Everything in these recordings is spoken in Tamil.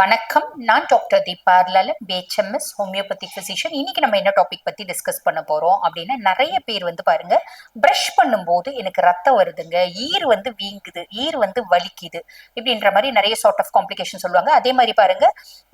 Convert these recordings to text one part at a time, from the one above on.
வணக்கம். நான் டாக்டர் தீபார்லால பிஹெச்எம்எஸ் ஹோமியோபதி ஃபிசிஷியன் இன்னைக்கு நம்ம என்ன டாபிக் பத்தி டிஸ்கஸ் பண்ண போறோம் அப்படின்னா நிறைய பேர் வந்து பாருங்க ப்ரஷ் பண்ணும்போது எனக்கு ரத்தம் வருதுங்க ஈர் வந்து வீங்குது ஈர் வந்து வலிக்குது இப்படின்ற மாதிரி நிறைய சார்ட் ஆஃப் காம்ப்ளிகேஷன் சொல்லுவாங்க. அதே மாதிரி பாருங்க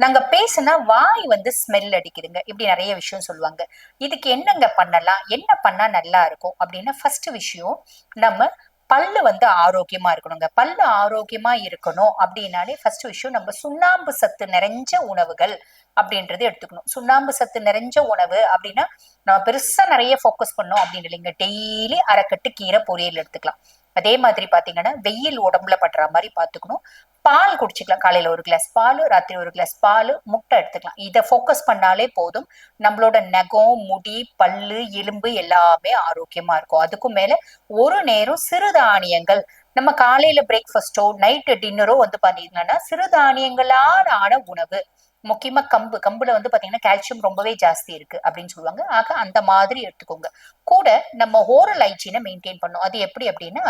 நாங்க பேசுனா வாய் வந்து ஸ்மெல் அடிக்குதுங்க. இப்படி நிறைய விஷயம் சொல்லுவாங்க. இதுக்கு என்னங்க பண்ணலாம்? என்ன பண்ணா நல்லா இருக்கும்? அப்படின்னா ஃபர்ஸ்ட் விஷயம் நம்ம பல்லு வந்து ஆரோக்கியமா இருக்கணுங்க. பல்லு ஆரோக்கியமா இருக்கணும் அப்படின்னாலே ஃபர்ஸ்ட் விஷயம் நம்ம சுண்ணாம்பு சத்து நிறைஞ்ச உணவுகள் அப்படின்றது எடுத்துக்கணும். சுண்ணாம்பு சத்து நிறைஞ்ச உணவு அப்படின்னா நம்ம பெருசா நிறைய ஃபோக்கஸ் பண்ணோம் அப்படின்னு இல்லைங்க. டெய்லி அரைக்கட்டு கீரை பொரியல் எடுத்துக்கலாம். அதே மாதிரி பாத்தீங்கன்னா வெயில் உடம்புல படுற மாதிரி பாத்துக்கணும் பால் குடிச்சுக்கலாம். காலையில ஒரு கிளாஸ் பால் ராத்திரி ஒரு கிளாஸ் பால் முட்டை எடுத்துக்கலாம். இதை ஃபோக்கஸ் பண்ணாலே போதும். நம்மளோட நகம் முடி பல்லு எலும்பு எல்லாமே ஆரோக்கியமா இருக்கும். அதுக்கும் மேல ஒரு நேரம் சிறுதானியங்கள். நம்ம காலையில பிரேக்ஃபாஸ்டோ நைட்டு டின்னரோ வந்து பாத்தீங்கன்னா சிறுதானியங்களால் ஆன உணவு. முக்கியமா கம்பு. கம்புல வந்து பாத்தீங்கன்னா கால்சியம் ரொம்பவே ஜாஸ்தி இருக்கு அப்படின்னு சொல்லுவாங்க. ஆக அந்த மாதிரி எடுத்துக்கோங்க. கூட நம்ம ஓரல் ஹைஜீனை மெயின்டைன் பண்ணும் அது எப்படி அப்படின்னா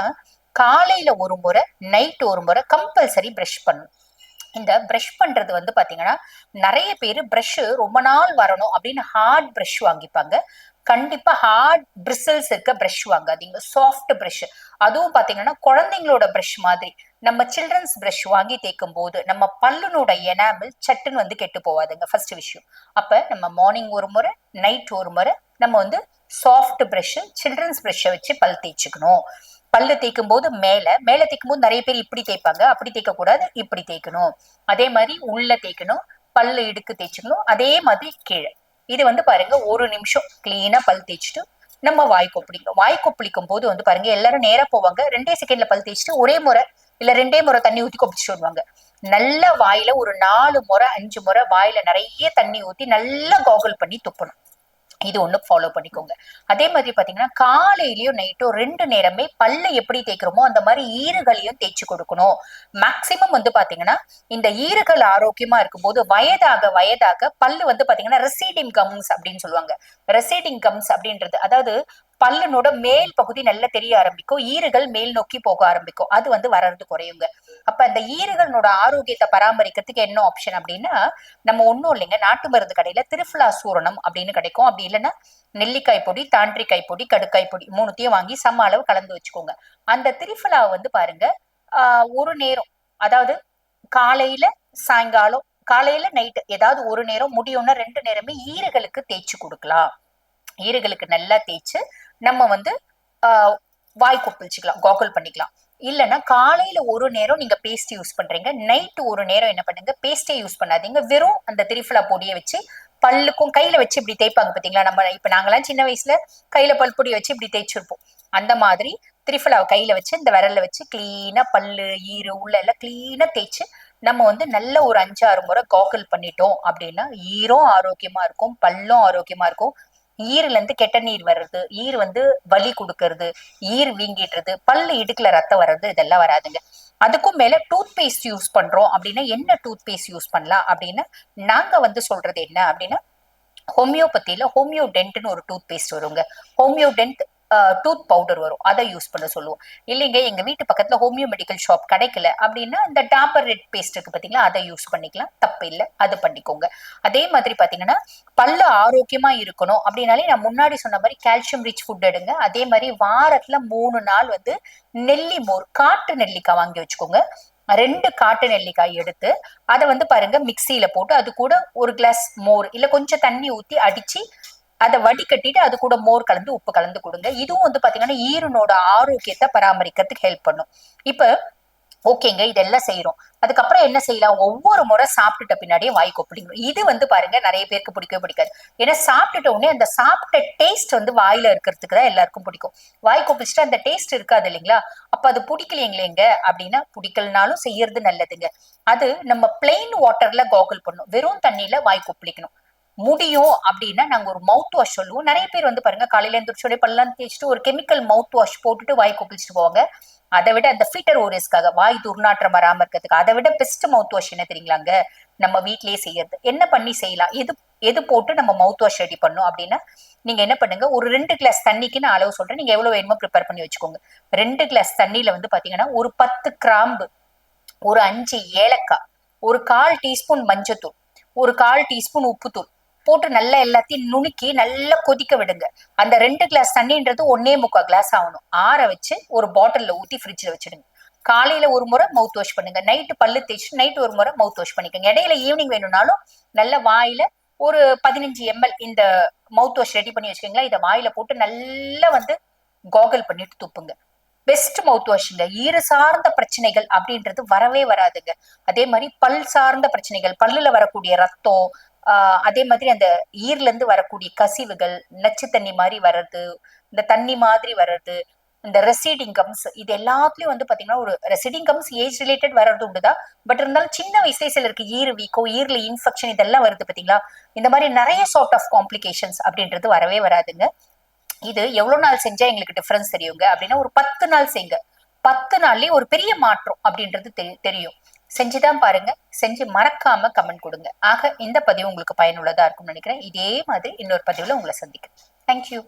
காலையில ஒரு முறை நைட் ஒரு முறை கம்பல்சரி ப்ரஷ் பண்ணும் இந்த ப்ரஷ் பண்றது வந்து பாத்தீங்கன்னா நிறைய பேர் ப்ரஷ்ஷு ரொம்ப நாள் வரணும் அப்படின்னு ஹார்ட் ப்ரஷ் வாங்கிப்பாங்க. கண்டிப்பா ஹார்ட் பிரிசல்ஸ் இருக்க ப்ரஷ் வாங்காதீங்க. சாஃப்ட் ப்ரஷ் அதுவும் பாத்தீங்கன்னா குழந்தைங்களோட ப்ரஷ் மாதிரி. நம்ம சில்ட்ரன்ஸ் ப்ரஷ் வாங்கி தேய்க்கும் போது நம்ம பல்லுனோட எனாமல் சட்டுன்னு வந்து கெட்டு போவாதுங்க ஃபர்ஸ்ட் விஷயம். அப்ப நம்ம மார்னிங் ஒரு முறை நைட் ஒரு முறை நம்ம வந்து சாஃப்ட் பிரஷ் சில்ட்ரன்ஸ் ப்ரஷ்ஷை வச்சு பல் தேய்ச்சிக்கணும். பல்லு தேய்க்கும் போது மேல மேல தேய்க்கும் போது நிறைய பேர் இப்படி தேய்ப்பாங்க அப்படி தேய்க்க கூடாது இப்படி தேய்க்கணும். அதே மாதிரி உள்ள தேய்க்கணும் பல்லு இடுக்கு தேய்ச்சிக்கணும் அதே மாதிரி கீழே. இது வந்து பாருங்க ஒரு நிமிஷம் கிளீனா பல் தேய்ச்சிட்டு நம்ம வாய் கொப்பளிக்கும் வாய் கொப்பளிக்கும் போது வந்து பாருங்க எல்லாரும் நேரா போவாங்க ரெண்டே செகண்ட்ல பல் தேய்ச்சிட்டு ஒரே முறை இல்ல ரெண்டே முறை தண்ணி ஊத்தி கொப்பிச்சுட்டு வருவாங்க. நல்ல வாயில ஒரு நாலு முறை அஞ்சு முறை வாயில நிறைய தண்ணி ஊத்தி நல்லா கோகல் பண்ணி துப்பணும். இது ஒண்ணு ஃபாலோ பண்ணிக்கோங்க. அதே மாதிரி பாத்தீங்கன்னா காலையிலயும் நைட்டும் ரெண்டு நேரமே பல்ல எப்படி தேய்க்கிறோமோ அந்த மாதிரி ஈறுகளையும் தேய்ச்சி கொடுக்கணும். மேக்சிமம் வந்து பாத்தீங்கன்னா இந்த ஈறுகள் ஆரோக்கியமா இருக்கும்போது வயதாக வயதாக பல்லு வந்து பாத்தீங்கன்னா ரெசீடிங் கம்ஸ் அப்படின்னு சொல்லுவாங்க. ரெசீடிங் கம்ஸ் அப்படின்றது அதாவது பல்லுனோட மேல் பகுதி நல்லா தெரிய ஆரம்பிக்கும். ஈறுகள் மேல் நோக்கி போக ஆரம்பிக்கும். அது வந்து வர்றது குறையுங்க. அப்ப அந்த ஈறுகளோட ஆரோக்கியத்தை பராமரிக்கிறதுக்கு என்ன ஆப்ஷன் அப்படின்னா நம்ம ஒண்ணும் இல்லைங்க நாட்டு மருந்து கடையில திருஃபுலா சூரணம் அப்படின்னு கிடைக்கும். அப்படி இல்லைன்னா நெல்லிக்காய் பொடி தாண்டிக்காய் பொடி கடுக்காய் பொடி மூணுத்தையும் வாங்கி சம அளவு கலந்து வச்சுக்கோங்க. அந்த திரிஃபலாவை வந்து பாருங்க ஆஹ் ஒரு நேரம் அதாவது காலையில சாயங்காலம் காலையில நைட்டு ஏதாவது ஒரு நேரம் முடியும்னா ரெண்டு நேரமே ஈறுகளுக்கு தேய்ச்சி கொடுக்கலாம். ஈறுகளுக்கு நல்லா தேய்ச்சு நம்ம வந்து வாய் கொப்பளிச்சுக்கலாம் காகுல் பண்ணிக்கலாம். இல்லைன்னா காலையில ஒரு நேரம் நீங்க பேஸ்ட் யூஸ் பண்றீங்க. நைட்டு ஒரு நேரம் என்ன பண்ணுங்க பேஸ்டே யூஸ் பண்ணாதீங்க. வெறும் அந்த திரிஃபலா பொடியை வச்சு பல்லுக்கும் கையில வச்சு இப்படி தேய்ப்பாங்க பாத்தீங்களா நம்ம இப்ப நாங்களாம் சின்ன வயசுல கையில பல் பொடி வச்சு இப்படி தேய்ச்சிருப்போம். அந்த மாதிரி திரிஃபலாவை கையில வச்சு இந்த விரல்ல வச்சு கிளீனா பல்லு ஈரு உள்ள எல்லாம் கிளீனா தேய்ச்சு நம்ம வந்து நல்ல ஒரு அஞ்சாறு முறை காகுல் பண்ணிட்டோம் அப்படின்னா ஈரும் ஆரோக்கியமா இருக்கும் பல்லும் ஆரோக்கியமா இருக்கும் ஈருல இருந்து கெட்ட நீர் வர்றது ஈர் வந்து வலி கொடுக்கறது ஈர் வீங்கிடுறது பல்லு இடுக்குல ரத்தம் வர்றது இதெல்லாம் வராதுங்க. அதுக்கும் மேல டூத் பேஸ்ட் யூஸ் பண்றோம் அப்படின்னா என்ன டூத் பேஸ்ட் யூஸ் பண்ணலாம் அப்படின்னா நாங்க வந்து சொல்றது என்ன அப்படின்னா ஹோமியோபதியில ஹோமியோ டென்ட்னு ஒரு டூத் பேஸ்ட் வருங்க. ஹோமியோ டென்ட் டூத் பவுடர் வரும். அதை யூஸ் பண்ண சொல்லுவோம். இல்லைங்க எங்க வீட்டு பக்கத்துல ஹோமியோ மெடிக்கல் ஷாப் கிடைக்கல அப்படின்னா இந்த டாப்பர் ரெட் பேஸ்ட் இருக்கு பாத்தீங்களா அதை யூஸ் பண்ணிக்கலாம். தப்பு இல்லை அது பண்ணிக்கோங்க. அதே மாதிரி பாத்தீங்கன்னா பல்லு ஆரோக்கியமா இருக்கணும் அப்படின்னாலே நான் முன்னாடி சொன்ன மாதிரி கால்சியம் ரிச் ஃபுட் எடுங்க. அதே மாதிரி வாரத்துல மூணு நாள் வந்து நெல்லி மோர் காட்டு நெல்லிக்காய் வாங்கி வச்சுக்கோங்க. ரெண்டு காட்டு நெல்லிக்காய் எடுத்து அதை வந்து பாருங்க மிக்சியில போட்டு அது கூட ஒரு கிளாஸ் மோர் இல்ல கொஞ்சம் தண்ணி ஊத்தி அடிச்சு அதை வடிகட்டிட்டு அது கூட மோர் கலந்து உப்பு கலந்து கொடுங்க. இதுவும் வந்து பாத்தீங்கன்னா ஈரனோட ஆரோக்கியத்தை பராமரிக்கிறதுக்கு ஹெல்ப் பண்ணும். இப்ப ஓகேங்க இதெல்லாம் செய்யறோம் அதுக்கப்புறம் என்ன செய்யலாம்? ஒவ்வொரு முறை சாப்பிட்டுட்ட பின்னாடியே வாய் கொப்பளிக்கணும். இது வந்து பாருங்க நிறைய பேருக்கு பிடிக்கவே பிடிக்காது. ஏன்னா சாப்பிட்டுட்ட உடனே அந்த சாப்பிட்ட டேஸ்ட் வந்து வாயில இருக்கிறதுக்கு தான் எல்லாருக்கும் பிடிக்கும். வாய் கொப்பிச்சுட்டு அந்த டேஸ்ட் இருக்காது இல்லைங்களா? அப்ப அது பிடிக்கலைங்களேங்க அப்படின்னா பிடிக்கலனாலும் செய்யறது நல்லதுங்க. அது நம்ம பிளெயின் வாட்டர்ல காகுல் பண்ணும் வெறும் தண்ணியில வாய் கொப்பளிக்கணும். முடியும் அப்படின்னா நாங்க ஒரு மவுத் வாஷ் சொல்லுவோம். நிறைய பேர் வந்து பாருங்க காலையில எந்திரிச்சோட பல்லாம் தேய்ச்சிட்டு ஒரு கெமிக்கல் மவுத் வாஷ் போட்டுட்டு வாய் கொப்பளிச்சுட்டு போவாங்க. அதை விட அந்த ஃபிட்டர் ஓரியஸ்க்காக வாய் துர்நாற்றம் வராம இருக்கிறதுக்கு அதை விட பெஸ்ட் மவுத் வாஷ் என்ன தெரியுங்களாங்க நம்ம வீட்லயே செய்யறது. என்ன பண்ணி செய்யலாம்? எது எது போட்டு நம்ம மவுத் வாஷ் ரெடி பண்ணும் அப்படின்னா நீங்க என்ன பண்ணுங்க ஒரு ரெண்டு கிளாஸ் தண்ணிக்கு நான் அளவு சொல்றேன். நீங்க எவ்வளவு வேணுமோ ப்ரிப்பேர் பண்ணி வச்சுக்கோங்க. ரெண்டு கிளாஸ் தண்ணியில வந்து பாத்தீங்கன்னா ஒரு பத்து கிராம்பு ஒரு அஞ்சு ஏலக்காய் ஒரு கால் டீஸ்பூன் மஞ்சத்தூள் ஒரு கால் டீஸ்பூன் உப்புத்தூள் போட்டு நல்லா எல்லாத்தையும் நுணுக்கி நல்லா கொதிக்க விடுங்க. அந்த ரெண்டு கிளாஸ் தண்ணின்றது ஒன்னே முக்கால் கிளாஸ் ஆகணும். ஆற வச்சு ஒரு பாட்டிலில் ஊற்றி ஃப்ரிட்ஜில் வச்சிடுங்க. காலையில ஒரு முறை மவுத் வாஷ் பண்ணுங்க. நைட்டு பல்லு தேய்ச்சி நைட்டு ஒரு முறை மவுத் வாஷ் பண்ணிக்கோங்க. இடையில ஈவினிங் வேணும்னாலும் நல்ல வாயில ஒரு பதினஞ்சு எம்எல் இந்த மவுத் வாஷ் ரெடி பண்ணி வச்சுக்கோங்களேன். இதை வாயில போட்டு நல்லா வந்து கோகல் பண்ணிட்டு துப்புங்க. பெஸ்ட் மவுத் வாஷுங்க ஈறு சார்ந்த பிரச்சனைகள் அப்படின்றது வரவே வராதுங்க. அதே மாதிரி பல் சார்ந்த பிரச்சனைகள். பல்லுல வரக்கூடிய ரத்தம் அதே மாதிரி அந்த ஈர்ல இருந்து வரக்கூடிய கசிவுகள் நச்சு தண்ணி மாதிரி வர்றது இந்த தண்ணி மாதிரி வர்றது இந்த ரெசீடிங் கம்ஸ் இது எல்லாத்துலயும் வந்து பாத்தீங்கன்னா ஒரு ரெசீடிங் கம்ஸ் ஏஜ் ரிலேட்டட் வர்றது உண்டுதான் பட் இருந்தாலும் சின்ன வயசுல சிலருக்கு ஈர் வீக்கோ ஈர்ல இன்ஃபெக்ஷன் இதெல்லாம் வருது பாத்தீங்களா? இந்த மாதிரி நிறைய சார்ட் ஆஃப் காம்ப்ளிகேஷன்ஸ் அப்படின்றது வரவே வராதுங்க. இது எவ்வளவு நாள் செஞ்சா எங்களுக்கு டிஃபரன்ஸ் தெரியுங்க? அப்படின்னா ஒரு பத்து நாள் செய்யுங்க. பத்து நாள்லயே ஒரு பெரிய மாற்றம் அப்படின்றது தெரியும். செஞ்சுதான் பாருங்க. செஞ்சு மறக்காம கமெண்ட் கொடுங்க. ஆக இந்த பதிவு உங்களுக்கு பயனுள்ளதா இருக்கும்னு நினைக்கிறேன். இதே மாதிரி இன்னொரு பதிவுல உங்களை சந்திக்கிறேன். தேங்க்யூ